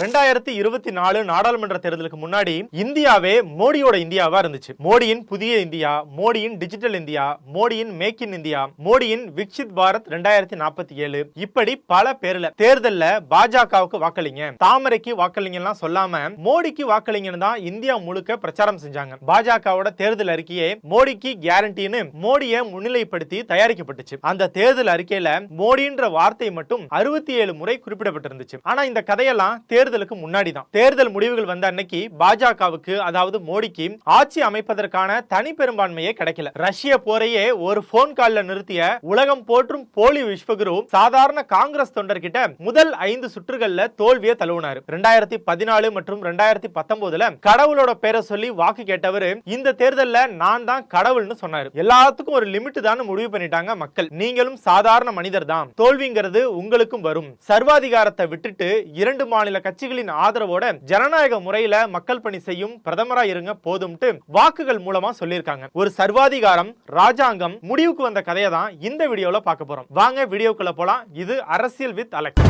ரெண்டாயிரத்தி இருபத்தி நாலு நாடாளுமன்ற தேர்தலுக்கு முன்னாடி இந்தியாவே மோடியோட இந்தியாவா இருந்துச்சு. மோடியின் புதிய இந்தியா மோடியின் டிஜிட்டல் இந்தியா மோடியின் மேக் இன் இந்தியா மோடியின் விக்சித் பாரத் ரெண்டாயிரத்தி நாற்பத்தி ஏழு இப்படி பல பேர்ல தேர்தல்ல பாஜகவுக்கு வாக்களிங்க. தாமரைக்கு வாக்களிங்க எல்லாம் சொல்லாம மோடிக்கு வாக்களிங்கன்னு தான் இந்தியா முழுக்க பிரச்சாரம் செஞ்சாங்க. பாஜகவோட தேர்தல் அறிக்கையே மோடிக்கு கேரண்டின்னு மோடியை முன்னிலைப்படுத்தி தயாரிக்கப்பட்டுச்சு. அந்த தேர்தல் அறிக்கையில மோடின்ற வார்த்தை மட்டும் அறுபத்தி ஏழு முறை குறிப்பிடப்பட்டிருந்துச்சு. ஆனா இந்த கதையெல்லாம் தேர்தல் தேர்தலுக்கு முன்னாடி தான் தேர்தல் முடிவுகள் வந்த அன்னைக்கு பாஜகவுக்கு அதாவது மோடிக்கு ஆட்சி அமைப்பதற்கான தனி பெரும்பான்மையே கிடைக்கல. ரஷ்ய போரையே ஒரு போன் கால்ல நிறுத்திய உலகம் போற்றும் போலி விஸ்வகுரு சாதாரண காங்கிரஸ் தொண்டர்கிட்ட முதல் ஐந்து சுற்றுகள்ல தோல்வியை தழுவினார். ரெண்டாயிரத்தி பதினாலு மற்றும் ரெண்டாயிரத்தி பத்தொன்பதுல கடவுளோட பேரை சொல்லி வாக்கு கேட்டவர் இந்த தேர்தல்ல நான் தான் கடவுள்னு சொன்னார். எல்லாத்துக்கும் ஒரு லிமிட் தான் முடிவு பண்ணிட்டாங்க மக்கள். நீங்களும் சாதாரண மனிதர் தான் தோல்விங்கிறது உங்களுக்கும் வரும். சர்வாதிகாரத்தை விட்டுட்டு இரண்டு மாநில கட்சி கட்சிகளின் ஆதரவோட ஜனநாயக முறையில மக்கள் பணி செய்யும் பிரதமரா இருங்க போதும்ட்டு வாக்குகள் மூலமா சொல்லியிருக்காங்க. ஒரு சர்வாதிகாரம் ராஜாங்கம் முடிவுக்கு வந்த கதையை தான் இந்த வீடியோல பார்க்க போறோம். வாங்க வீடியோக்குள்ள போலாம். இது அரசியல் வித் அலெக்ஸ்.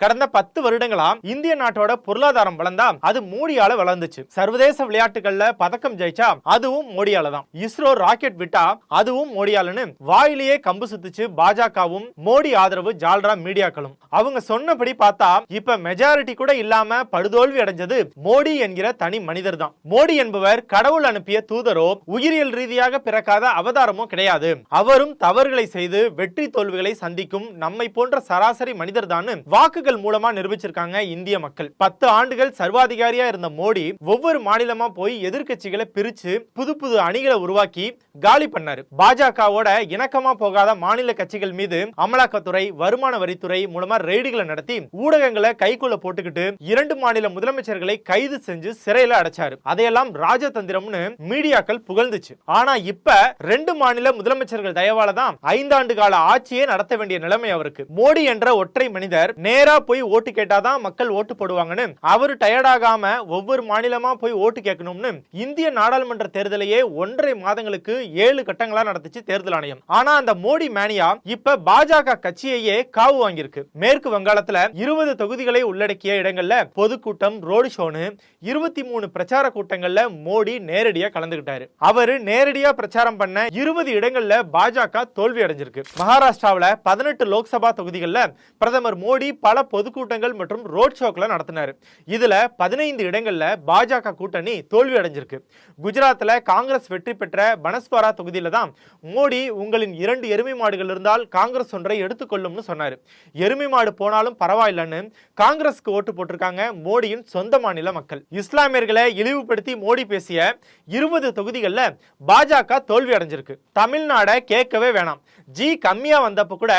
கடந்த பத்து வருடங்களா இந்திய நாட்டோட பொருளாதாரம் வளர்ந்தா அது மோடியால வளர்ந்துச்சு. சர்வதேச விளையாட்டுகள்ல பதக்கம் ஜெயிச்சா அதுவும் மோடியால தான் இஸ்ரோ ராக்கெட் விட்டா அதுவும் மோடியாலன்னு வாயிலேயே கம்பு சுத்துச்சு பாஜகவும் மோடி ஆதரவு ஜால்ரா மீடியாக்களும். அவங்க சொன்னபடி பார்த்தா இப்ப மெஜாரிட்டி கூட இல்லாம படுதோல்வி அடைஞ்சது மோடி என்கிற தனி மனிதர் தான் மோடி என்பவர் கடவுள் அனுப்பிய தூதரோ உயிரியல் ரீதியாக பிறக்காத அவதாரமோ கிடையாது. அவரும் தவறுகளை செய்து வெற்றி தோல்விகளை சந்திக்கும் நம்மை போன்ற சராசரி மனிதர் தான் வாக்கு வாக்குகள் மூலமா நிரூபிச்சிருக்காங்க இந்திய மக்கள். பத்து ஆண்டுகள் சர்வாதிகாரியா இருந்த மோடி ஒவ்வொரு மாநிலமா போய் எதிர்க்கட்சிகளை பிரிச்சு புது புது அணிகளை உருவாக்கி காலி பண்ணாரு. பாஜகவோட இணக்கமா போகாத மாநில கட்சிகள் மீது அமலாக்கத்துறை வருமான வரித்துறை மூலமா ரெய்டுகளை நடத்தி ஊடகங்களை கைக்குள்ள போட்டுக்கிட்டு இரண்டு மாநில முதலமைச்சர்களை கைது செஞ்சு சிறையில அடைச்சாரு. அதையெல்லாம் ராஜதந்திரம்னு மீடியாக்கள் புகழ்ந்துச்சு. ஆனா இப்ப ரெண்டு மாநில முதலமைச்சர்கள் தயவால தான் ஐந்தாண்டு கால ஆட்சியே நடத்த வேண்டிய நிலைமை அவருக்கு. மோடி என்ற ஒற்றை மனிதர் நேரா போய் ஓட்டு கேட்டாதான் மக்கள் ஓட்டு போடுவாங்கன்னு. அவர் டயர்டாகாம ஒவ்வொரு மாநிலமா போய் ஓட்டு கேட்கணும்னு இந்திய நாடாளுமன்ற தேர்தலையே ஒன்றரை மாதங்களுக்கு ஏழு கட்டங்களா நடத்துச்சு தேர்தல் ஆணையம். ஆனா அந்த மோடி மேனியா இப்ப பாஜக கட்சியையே காவு வாங்கியிருக்கு. மேற்கு வங்காளத்துல இருபது தொகுதிகளை உள்ளடக்கிய இடங்கள்ல பொதுக்கூட்டம் ரோடு ஷோன்னு இருபத்தி மூணு பிரச்சார கூட்டங்கள்ல மோடி நேரடியா கலந்துகிட்டாரு. அவரு நேரடியா பிரச்சாரம் பண்ண இருபது இடங்கள்ல பாஜக தோல்வி அடைஞ்சிருக்கு. மகாராஷ்டிராவில் பதினெட்டு லோக்சபா தொகுதிகளில் பிரதமர் மோடி பல பொதுக்கூட்டங்கள் மற்றும் ரோட் ஷோக்களை நடத்தினார். இதில் பதினைந்து இடங்களில் பாஜக கூட்டணி தோல்வி அடைஞ்சிருக்கு. குஜராத்தில் காங்கிரஸ் வெற்றி பெற்ற பனஸ்வாரா தொகுதியில் தான் மோடி உங்களின் இரண்டு எருமை மாடுகள் இருந்தால் காங்கிரஸ் ஒன்றை எடுத்துக்கொள்ளும்னு சொன்னார். எருமை மாடு போனாலும் பரவாயில்லைன்னு காங்கிரஸ்க்கு ஓட்டு போட்டிருக்காங்க மோடியின் சொந்த மாநில மக்கள். இஸ்லாமியர்களை இழிவுபடுத்தி மோடி பேசிய இருபது தொகுதிகளில் பாஜக தோல்வி அடைஞ்சிருக்கு. தமிழ்நாடை கேட்கவே வேணாம். ஜி கம்மியாக வந்தப்ப கூட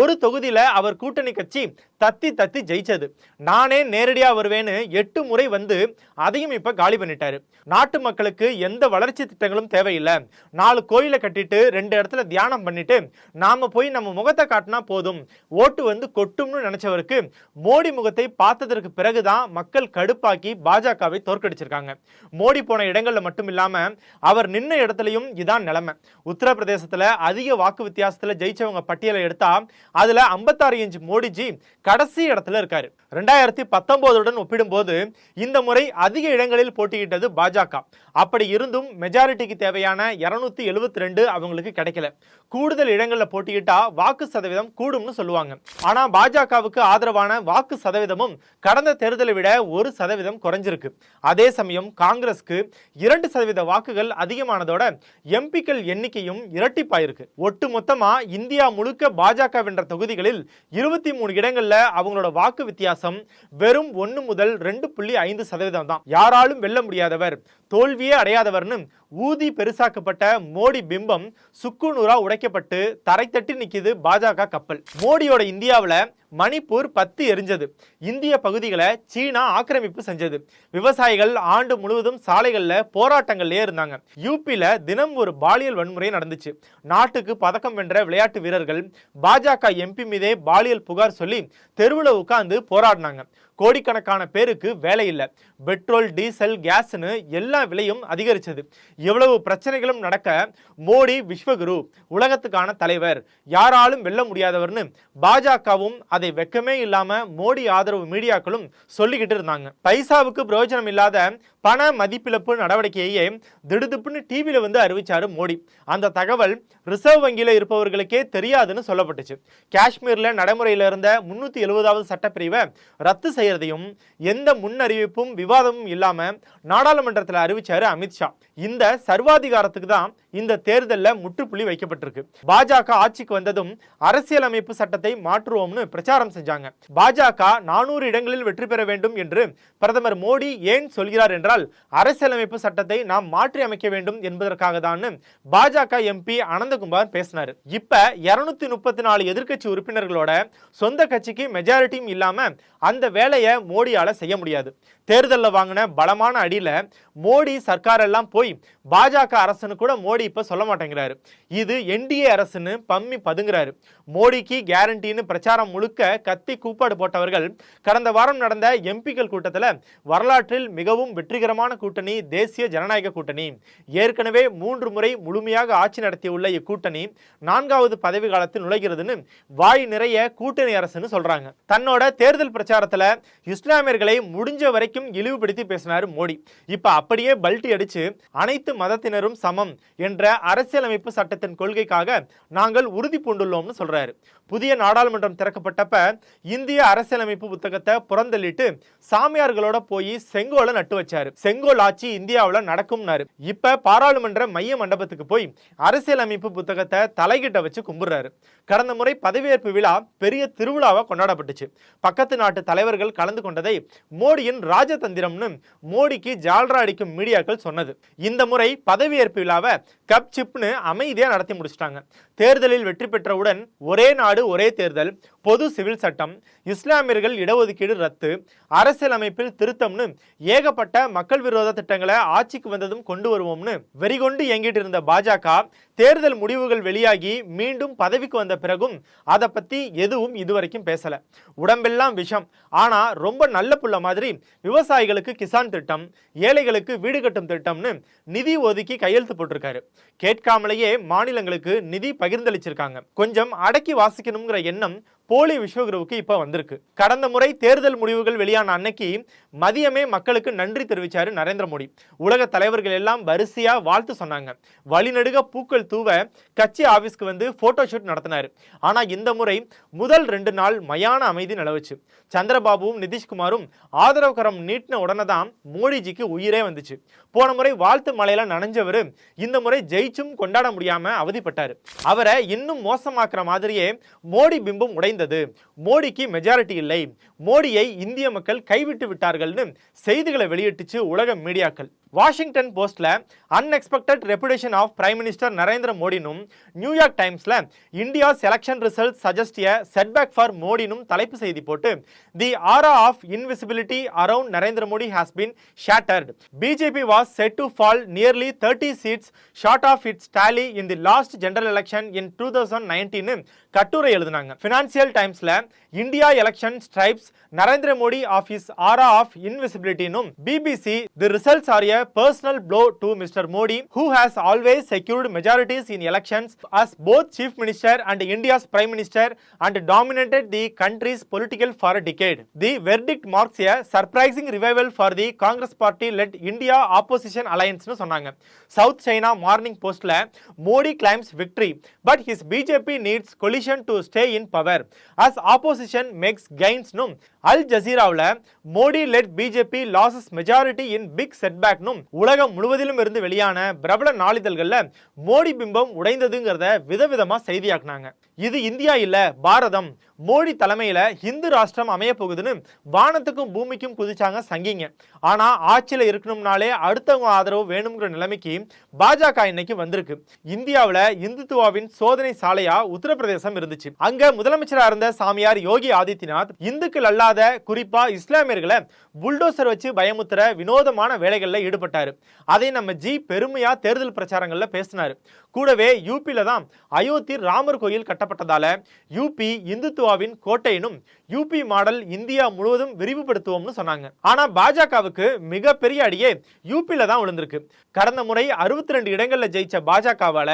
ஒரு தொகுதியில் அவர் கூட்டணி கட்சி தத்தி தத்தி ஜெயிச்சது. நானே நேரடியாக வருவேன்னு எட்டு முறை வந்து அதையும் இப்ப காலி பண்ணிட்டாரு. நாட்டு மக்களுக்கு எந்த வளர்ச்சி திட்டங்களும் தேவையில்லை. நாலு கோயிலை கட்டிட்டு ரெண்டு இடத்துல தியானம் பண்ணிட்டு நாம போய் நம்ம முகத்தை காட்டினா போதும். ஓட்டு வந்து கொட்டும்னு நினைச்சவருக்கு மோடி முகத்தை பார்த்ததற்கு பிறகுதான் மக்கள் கடுப்பாக்கி பாஜகவை தோற்கடிச்சிருக்காங்க. மோடி போன இடங்கள்ல மட்டும் இல்லாம அவர் நின்ன இடத்துலயும் இதான் நிலைமை. உத்தரப்பிரதேசத்துல அதிக வாக்கு வித்தியாசத்துல ஜெயிச்சவங்க பட்டியலை எடுத்தா அதுல ஐம்பத்தாறு இன்ச் மோடிஜி கடைசி இடத்துல இருக்காரு. ரெண்டாயிரத்தி பத்தொன்பதுடன் ஒப்பிடும்போது இந்த முறை அதிக இடங்களில் போட்டியிட்டது பாஜக. அப்படி இருந்தும் மெஜாரிட்டிக்கு தேவையான இருநூத்தி எழுபத்தி ரெண்டு அவங்களுக்கு கிடைக்கல. கூடுதல் இடங்களில் போட்டியிட்டா வாக்கு சதவீதம் கூடும்னு சொல்லுவாங்க. ஆனா பாஜகவுக்கு ஆதரவான வாக்கு சதவீதமும் கடந்த தேர்தலை விட ஒரு சதவீதம் குறைஞ்சிருக்கு. அதே சமயம் காங்கிரஸ்க்கு இரண்டு சதவீத வாக்குகள் அதிகமானதோட எம்பிக்கள் எண்ணிக்கையும் இரட்டிப்பாயிருக்கு. ஒட்டு மொத்தமா இந்தியா முழுக்க பாஜக வென்ற தொகுதிகளில் இருபத்தி மூணு இடங்கள்ல அவங்களோட வாக்கு வித்தியாசம் வெறும் ஒன்று முதல் ரெண்டு புள்ளி ஐந்து சதவீதம் தான். யாராலும் வெல்ல முடியாதவர் தோல்வியே அடையாதவர்னு ஊதி பெருசாக்கப்பட்ட மோடி பிம்பம் சுக்குநூறா உடைக்கப்பட்டு தரை தட்டி நிற்கிது பாஜக கப்பல். மோடியோட இந்தியாவில் மணிப்பூர் பத்து எரிஞ்சது. இந்திய பகுதிகளை சீனா ஆக்கிரமிப்பு செஞ்சது. விவசாயிகள் ஆண்டு முழுவதும் சாலைகளில் போராட்டங்கள்லேயே இருந்தாங்க. யூபியில் தினம் ஒரு பாலியல் வன்முறை நடந்துச்சு. நாட்டுக்கு பதக்கம் வென்ற விளையாட்டு வீரர்கள் பாஜக எம்பி மீதே பாலியல் புகார் சொல்லி தெருவில் உட்கார்ந்து போராடினாங்க. கோடிக்கணக்கான பேருக்கு வேலை இல்லை. பெட்ரோல் டீசல் கேஸ்னு எல்லா விலையும் அதிகரித்தது இவ்வளவு பிரச்சனைகளும் நடக்க மோடி விஸ்வகுரு உலகத்துக்கான தலைவர் யாராலும் வெல்ல முடியாதவர்னு பாஜகவும் அதை வெக்கமே இல்லாமல் மோடி ஆதரவு மீடியாக்களும் சொல்லிக்கிட்டு இருந்தாங்க. பைசாவுக்கு பிரயோஜனம் இல்லாத பண மதிப்பிழப்பு நடவடிக்கையே திடுதுப்புன்னு டிவியில் வந்து அறிவிச்சாரு மோடி. அந்த தகவல் ரிசர்வ் வங்கியில் இருப்பவர்களுக்கே தெரியாதுன்னு சொல்லப்பட்டுச்சு. காஷ்மீரில் நடைமுறையில் இருந்த முன்னூற்றி எழுபதாவது சட்டப்பிரிவை ரத்து செய்யறதையும் எந்த முன்னறிவிப்பும் விவாதமும் இல்லாம நாடாளுமன்றத்தில் அறிவிச்சாரு அமித்ஷா. இந்த சர்வாதிகாரத்துக்கு தான் இந்த தேர்தலில் முற்றுப்புள்ளி வைக்கப்பட்டிருக்கு. பாஜக ஆட்சிக்கு வந்ததும் அரசியலமைப்பு சட்டத்தை மாற்றுவோம்னு பிரச்சாரம் செஞ்சாங்க. பாஜக நானூறு இடங்களில் வெற்றி பெற வேண்டும் என்று பிரதமர் மோடி ஏன் சொல்கிறார் என்றால் அரசியலமைப்பு சட்டத்தை நாம் மாற்றி அமைக்க வேண்டும் என்பதற்காக தான் பாஜக எம்பி அனந்தகுமார் பேசினார். இப்ப இருநூத்தி முப்பத்தி நாலு எதிர்க்கட்சி உறுப்பினர்களோட சொந்த கட்சிக்கு மெஜாரிட்டியும் இல்லாம அந்த வேலையை மோடியால செய்ய முடியாது. தேர்தலில் வாங்கின பலமான அடியில மோடி சர்க்காரெல்லாம் போய் பாஜக அரசனு கூட மோடி இப்போ சொல்ல மாட்டேங்கிறாரு. இது என்டிஏ அரசுன்னு பம்மி பதுங்குறாரு. மோடிக்கு கேரண்டின்னு பிரச்சாரம் முழுக்க கத்தி கூப்பாடு போட்டவர்கள் கடந்த வாரம் நடந்த எம்பிக்கள் கூட்டத்தில் வரலாற்றில் மிகவும் வெற்றிகரமான கூட்டணி தேசிய ஜனநாயக கூட்டணி. ஏற்கனவே மூன்று முறை முழுமையாக ஆட்சி நடத்தியுள்ள இக்கூட்டணி நான்காவது பதவி காலத்தில் நுழைகிறதுன்னு வாய் நிறைய கூட்டணி அரசுன்னு சொல்றாங்க. தன்னோட தேர்தல் பிரச்சாரத்துல இஸ்லாமியர்களை முடிஞ்ச வரைக்கும் இழிவுபடுத்தி பேசினார் மோடி. இப்ப அப்படியே பல்ட்டி அடிச்சு அனைத்து மதத்தினரும் சமம் என்ற அரசியலமைப்பு சட்டத்தின் கொள்கைக்காக நாங்கள் உறுதி பூண்டுள்ளோம்னு சொல்றாரு. புதிய நாடாளுமன்றம் திறக்கப்பட்டப்ப இந்திய அரசியலமைப்பு புத்தகத்தை புறந்தள்ளிட்டு சாமியார்களோட போய் செங்கோலை நட்டு வச்சாரு. செங்கோல் ஆட்சி இந்தியாவில் நடக்கும்னாரு. இப்ப பாராளுமன்ற மைய மண்டபத்துக்கு போய் அரசியலமைப்பு புத்தகத்தை தலைகிட்ட வச்சு கும்பிடுறாரு. கடந்த முறை பதவியேற்பு விழா பெரிய திருவிழாவாக கொண்டாடப்பட்டுச்சு. பக்கத்து நாட்டு தலைவர்கள் கலந்து கொண்டதை மோடியின் ராஜதந்திரம்னு மோடிக்கு ஜால்ரா அடிக்கும் மீடியாக்கள் சொன்னது. இந்த முறை பதவியேற்பு விழாவை கப் சிப்னு அமைதியாக நடத்தி முடிச்சிட்டாங்க. தேர்தலில் வெற்றி பெற்றவுடன் ஒரே நாடு ஒரே தேர்தல். பொது சிவில் சட்டம் இஸ்லாமியர்கள் இடஒதுக்கீடு ரத்து அரசியலமைப்பில் திருத்தம்னு ஏகப்பட்ட மக்கள் விரோத திட்டங்களை ஆட்சிக்கு வந்ததும் கொண்டு வருவோம்னு வெறிகொண்டு இயங்கிட்டு இருந்த பாஜக தேர்தல் முடிவுகள் வெளியாகி மீண்டும் பதவிக்கு வந்த பிறகும் அதை பத்தி எதுவும் இதுவரைக்கும் பேசல. உடம்பெல்லாம் விஷம். ஆனா ரொம்ப நல்ல புள்ள மாதிரி விவசாயிகளுக்கு கிசான் திட்டம் ஏழைகளுக்கு வீடு கட்டும் திட்டம்னு நிதி ஒதுக்கி கையெழுத்து போட்டிருக்காரு. கேட்காமலேயே மாநிலங்களுக்கு நிதி பகிர்ந்தளிச்சிருக்காங்க. கொஞ்சம் அடக்கி வாசிக்கணுங்கிற எண்ணம் போலி விஸ்வகுருவுக்கு இப்போ வந்திருக்கு. கடந்த முறை தேர்தல் முடிவுகள் வெளியான அன்னைக்கு மதியமே மக்களுக்கு நன்றி தெரிவித்தார் நரேந்திர மோடி. உலக தலைவர்கள் எல்லாம் வரிசையாக வாழ்த்து சொன்னாங்க. வழிநடுக பூக்கள் தூவ கட்சி ஆஃபீஸ்க்கு வந்து ஃபோட்டோ ஷூட் நடத்தினார். ஆனால் இந்த முறை முதல் ரெண்டு நாள் மயான அமைதி நிலவுச்சு. சந்திரபாபுவும் நிதிஷ்குமாரும் ஆதரவு கரம் நீட்டின உடனே தான் மோடிஜிக்கு உயிரே வந்துச்சு. போன முறை வாழ்த்து மலையில நனைஞ்சவர் இந்த முறை ஜெயிச்சும் கொண்டாட முடியாமல் அவதிப்பட்டார். அவரை இன்னும் மோசமாக்குற மாதிரியே மோடி பிம்பம் குறைந்தது மோடிக்கு மெஜாரிட்டி இல்லை. மோடியை இந்திய மக்கள் கைவிட்டு விட்டார்கள்னு செய்திகளை வெளியிட்டுச்சு உலக மீடியாக்கள். வாஷிங்டன் போஸ்ட்ல unexpected reputation of prime minister Narendra மோடினும் நியூயார்க் டைம்ஸ்ல India's election result suggest a setback for மோடினும் தலைப்பு செய்தி போட்டு the aura of invisibility around Narendra Modi has been shattered BJP was set to fall nearly thirty seats short of it's tally in the last general election in two thousand nineteen கட்டுரை எழுதினாங்க. Financial டைம்ஸ்ல India election strips Narendra Modi of his aura of இன்விசிபிலிட்டினும் BBC the results are a personal blow to mister Modi who has always secured majorities in elections as both chief minister and India's prime minister and dominated the country's political for decade the The marks a a revival for for Congress Congress party led India opposition சொன்னாங்க South China Morning போஸ்ட்ல Modi claims victory but his BJP needs coalition to stay in power as opposition makes கெயின்ஸ்னும் Al ஜசீராவில் Modi led BJP losses majority in big செட்பேக்னும் உலகம் முழுவதிலும் இருந்து வெளியான பிரபல நாளிதழ்கள்ல மோடி பிம்பம் உடைந்ததுங்கிறத விதவிதமா செய்தியாக்குனாங்க. இது இந்தியா இல்ல பாரதம். மோடி தலைமையில் இந்து ராஷ்டிரம் அமைய போகுதுன்னு வானத்துக்கும் பூமிக்கும் குதிச்சாங்க சங்கிங்க. ஆனால் ஆட்சியில் இருக்கணும்னாலே அடுத்தவங்க ஆதரவு வேணுங்கிற நிலைமைக்கு பாஜக இன்னைக்கு வந்திருக்கு. இந்தியாவில் இந்துத்துவாவின் சோதனை சாலையா உத்தரப்பிரதேசம் இருந்துச்சு. அங்க முதலமைச்சராக இருந்த சாமியார் யோகி ஆதித்யநாத் இந்துக்கள் அல்லாத குறிப்பா இஸ்லாமியர்களை புல்டோசர் வச்சு பயமுத்துற வினோதமான வேலைகளில் ஈடுபட்டார். அதை நம்ம ஜி பெருமையா தேர்தல் பிரச்சாரங்களில் பேசினாரு. கூடவே யூபியில தான் அயோத்தி ராமர் கோயில் கட்டப்பட்டதால யூபி இந்துத்துவாவின் கோட்டையினும் யூபி மாடல் இந்தியா முழுவதும் விரிவுபடுத்துவோம்னு சொன்னாங்க. ஆனா பாஜகவுக்கு மிகப்பெரிய அடியே யூபியில தான் விழுந்திருக்கு. கடந்த முறை அறுபத்தி ரெண்டு இடங்கள்ல ஜெயிச்ச பாஜகவால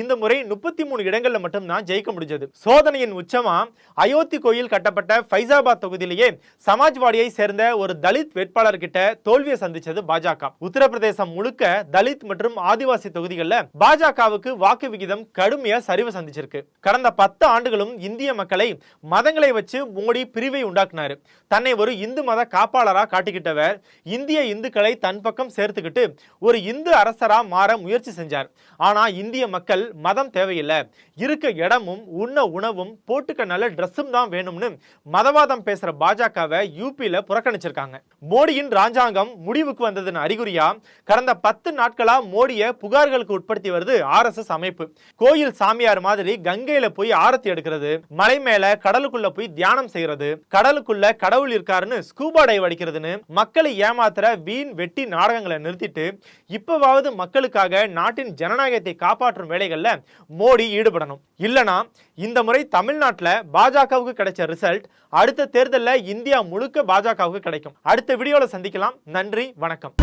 இந்த முறை முப்பத்தி மூணு இடங்கள்ல மட்டும் தான் ஜெயிக்க முடிஞ்சது. சோதனையின் உச்சமா அயோத்தி கோயில் கட்டப்பட்ட ஃபைசாபாத் தொகுதியிலேயே சமாஜ்வாடியை சேர்ந்த ஒரு தலித் வேட்பாளர் கிட்ட தோல்வியை சந்திச்சது பாஜக. உத்தரப்பிரதேசம் முழுக்க தலித் மற்றும் ஆதிவாசி தொகுதிகளில் பாஜகவுக்கு வாக்கு விகிதம் கடுமையா சரிவு சந்திச்சிருக்கு. கடந்த பத்து ஆண்டுகளும் இந்திய மக்களை மதங்களை வச்சு மோடி அப்படி பிரிவை உண்டாக்குனாரு. தன்னை ஒரு இந்து மத காப்பாளராக காட்டிக்கிட்டவர் இந்திய இந்துக்களை தன் பக்கம் சேர்த்துக்கிட்டு ஒரு இந்து அரசராக மாற முயற்சி செஞ்சார். ஆனால் இந்திய மக்கள் மதம் தேவையில்லை. இருக்க இடமும் உண்ண உணவும் போட்டுக்க நல்ல ட்ரெஸ்ஸும் தான் வேணும்னு மதவாதம் பேசுகிற பாஜகவை யூபியில் புறக்கணிச்சிருக்காங்க. மோடியின் ராஜாங்கம் முடிவுக்கு வந்ததன் அறிகுறியா கடந்த பத்து நாட்களாக மோடியை புகார்களுக்கு உட்படுத்தி வருது ஆர்எஸ்எஸ் அமைப்பு. கோயில் சாமியார் மாதிரி கங்கையில் போய் ஆரத்தி எடுக்கிறது மலை மேலே கடலுக்குள்ளே போய் தியானம் அடிக்கிறது கடலுக்குள்ள கடவுள் இருக்காருன்னு ஸ்கூபா டைவ் அடிக்கிறதுன்னு மக்களை ஏமாத்துற வீண் வெட்டி நாடகங்களை நிறுத்திட்டு இப்பவாவது மக்களுக்காக நாட்டின் ஜனநாயகத்தை காப்பாற்றும் வேலைகள்ல மோடி ஈடுபடணும். இல்லனா இந்த முறை தமிழ்நாட்டில் பாஜகவுக்கு கிடைச்ச ரிசல்ட் அடுத்த தேர்தலில் இந்தியா முழுக்க பாஜகவுக்கு கிடைக்கும். அடுத்த வீடியோவில் சந்திக்கலாம். நன்றி வணக்கம்.